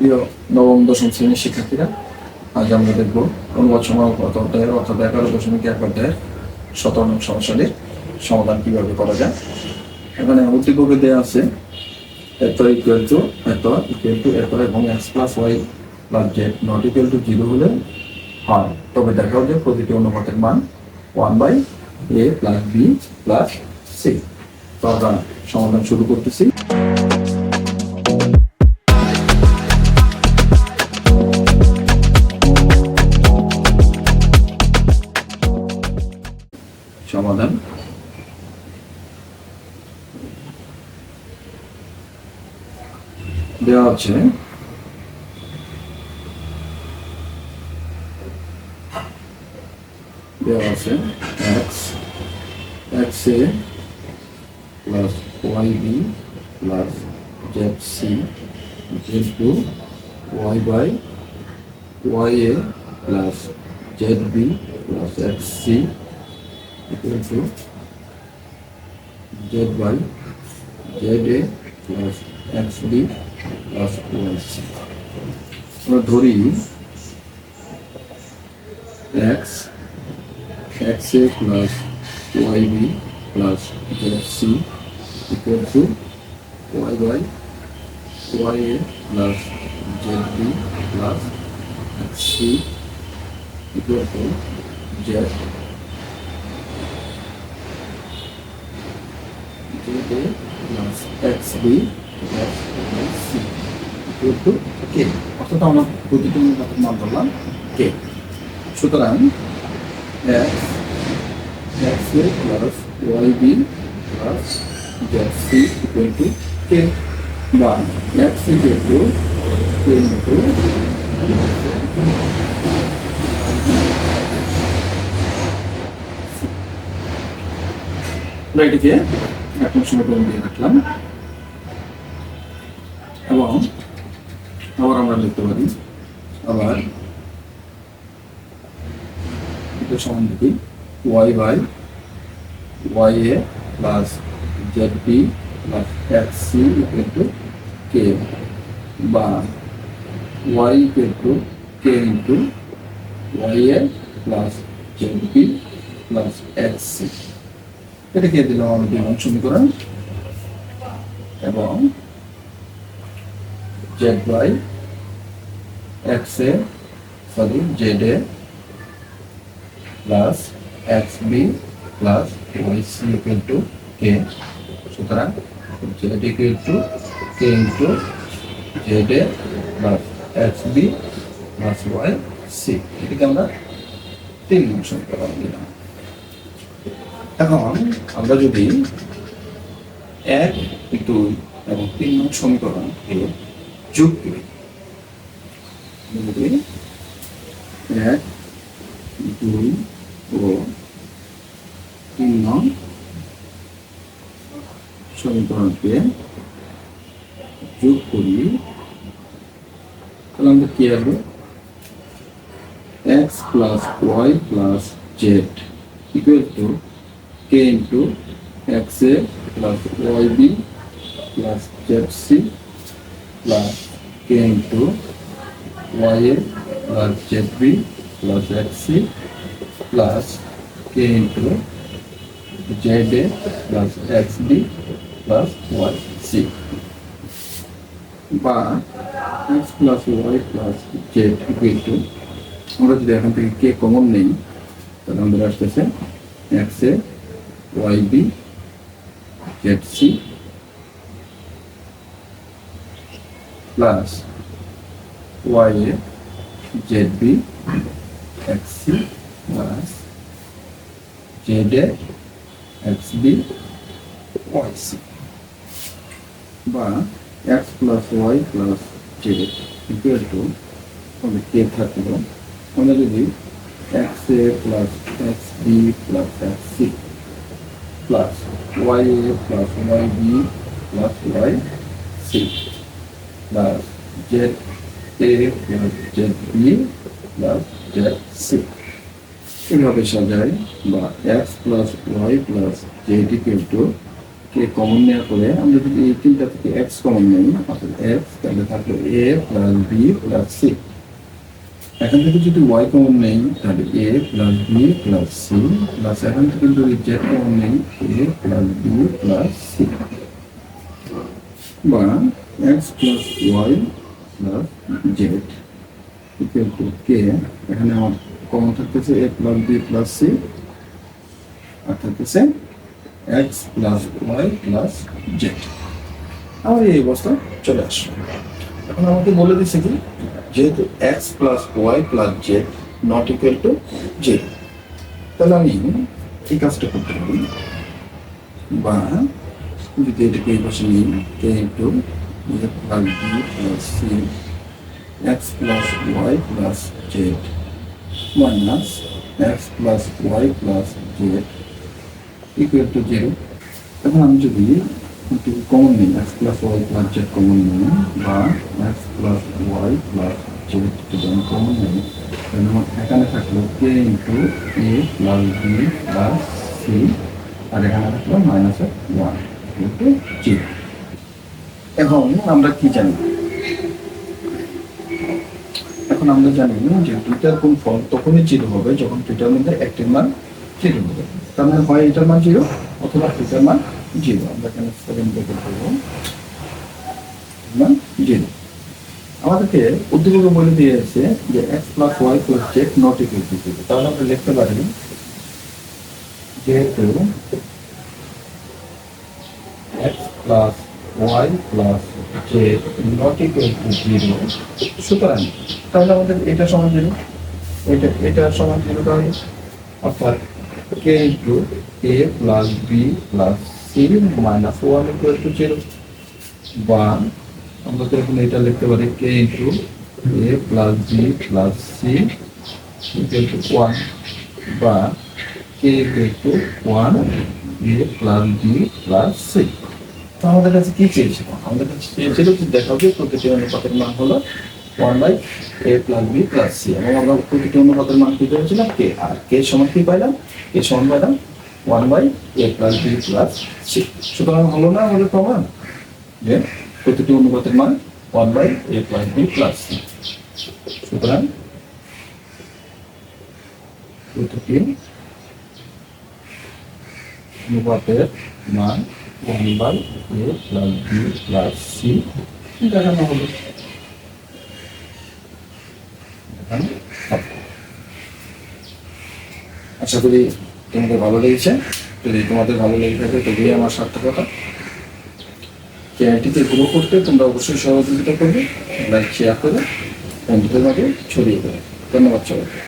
প্রিয় নবম, দশম শ্রেণির শিক্ষার্থীরা, আজ আমরা দেখব অনুবাদ সমাগত অধ্যায়ের অর্থাৎ এগারো দশমিক এক অধ্যায়ের সতেরো নং সমস্যাটির সমাধান কীভাবে করা যায়? এখানে উদ্দীপকে দেওয়া আছে, এত ইকুয়াল টু এত ইকুয়াল টু এত এবং X plus Y plus Z not equal to zero হলে হয়। তবে দেখাও যে প্রতিটি অনুপাতের মান one by A plus B plus C তো আমরা সমাধান শুরু করতেছি। দেওয়া আছে দেওয়া আছে। X X A plus Y B plus Z C Z to Y by Y A plus Z B plus X C equal to z by z a plus আমরা ধরি x x a plus y b plus z c equal to y by y a plus z b plus x c equal to z a plus xb plus to অর্থাৎ আমরা প্রতিটি মান ধরলাম k সুতরাং x x a plus yb plus zc equal to k বা x equal to k into আমরা এটিকে এখন সমীকরণ দিয়ে রাখলাম লিখতে পারি। আবার এটা সমান লিখি। Y by Y A plus Z P plus X C equal to K বা Y equal to K into Y A plus Z P plus X C এটাকে দিলাম আমরা দুই নং সমীকরণ। এবং Z by X sorry Z plus X B plus Y C equal to K সুতরাং Z equal to K into Z plus X B plus Y C এটিকে আমরা তিন নং সমীকরণ দিলাম। এখন আমরা যদি এক, দুই এবং তিন নং সমীকরণকে যোগ করি যদি এক, দুই, ও। তিন নং সমীকরণকে যোগ করি। তাহলে আমাদের কি আসবে? X plus Y plus Z equal to k into xa plus yb plus zc plus k into ya plus zb plus xc plus k into za plus xb plus yc বা plus y plus z equal to আমরা যদি এখান থেকে কে common নেই তাহলে আমাদের আসতেছে x এ YB ZC plus YA ZB XC plus ZA XB YC বা x plus y plus z equal to আমাদের কে থাকল আমরা যদি x a plus x b plus x c plus y a plus y b plus y c plus z a plus z b plus z c এভাবে সাজাই বা plus y plus z equal to K common নেওয়ার পরে আমরা যদি এই তিনটা থেকে এক্স কমন নেই অর্থাৎ এক্স তাহলে থাকবে A plus B plus C এখান থেকে যদি ওয়াই কমন নেই তাহলে A plus B plus C plus এখান থেকে যদি জেড কমন নেই A plus B plus C বা X plus Y Z equal to K এখানে আমার কমন থাকতেছে A plus B plus C আর থাকতেছে X plus Y plus Z আমার এই অবস্থা চলে আসবে এখন আমাকে বলে দিচ্ছে কি, যেহেতু X plus Y plus Z not equal to Z তাহলে আমি এই কাজটা করতে পারি। বা, যদি এটাকে এই পাশে নিই K into plus B plus C X plus Y plus Z minus X plus Y plus Z equal to zero এখন আমি যদি একটু কমন নিই X plus Y plus Z common নিই বা X plus Y plus Z যদি আমি common নিই তাহলে আমার এখানে থাকল K into A plus B plus C আর এখানে থাকল মাইনাস ওয়ান ইন্টু জিরো এখন আমরা কি জানি? এখন আমরা জানি যে দুইটার কোন ফল তখনই জিরো হবে যখন দুইটার মধ্যে একটির মান জিরো হবে। তার মানে হয় এটার মান জিরো অথবা দুইটার মান জিরো। আমরা এখানে সেভেন বের করব মান জিরো। আমাদেরকে উদ্দীপকে বলে দিয়েছে যে X plus Y plus Z not equal to zero তাহলে আমরা লিখতে পারি যেহেতু X plus Y plus Z not equal to zero সুতরাং তাহলে আমাদের এটা সমান জিরো এটা এটা সমান জিরো তাহলে, অর্থাৎ K into A plus B plus C minus one equal to zero বা আমরা তো এখন এটা লিখতে পারি K into A plus B plus C equal to one বা K equal to one A plus B plus C তো আমাদের কাছে কি চেয়েছিল? আমাদের কাছে চেয়েছিল যে দেখাও যে প্রতিটি অনুপাতের মান হলো one by A plus B plus C এবং আমরা প্রতিটি অনুপাতের মান কি পেয়েছিলাম? কে আর কে সমান কি পাইলাম? কে সমান পাইলাম one by A plus B plus C সুতরাং হলো না আমাদের প্রমাণ যে প্রতিটি অনুপাতের মান one by A plus B plus C সুতরাং প্রতিটি অনুপাতের মান ওয়ান দেখানো হলো। আশা করি তোমাদের ভালো লেগেছে। যদি তোমাদের ভালো লেগে থাকে, তবেই আমার সার্থকতা। চ্যানেলটিকে গ্রো করতে তোমরা অবশ্যই সহযোগিতা করবে। লাইক, শেয়ার করে বন্ধুদের মাঝে ছড়িয়ে দেবে। ধন্যবাদ সবাইকে।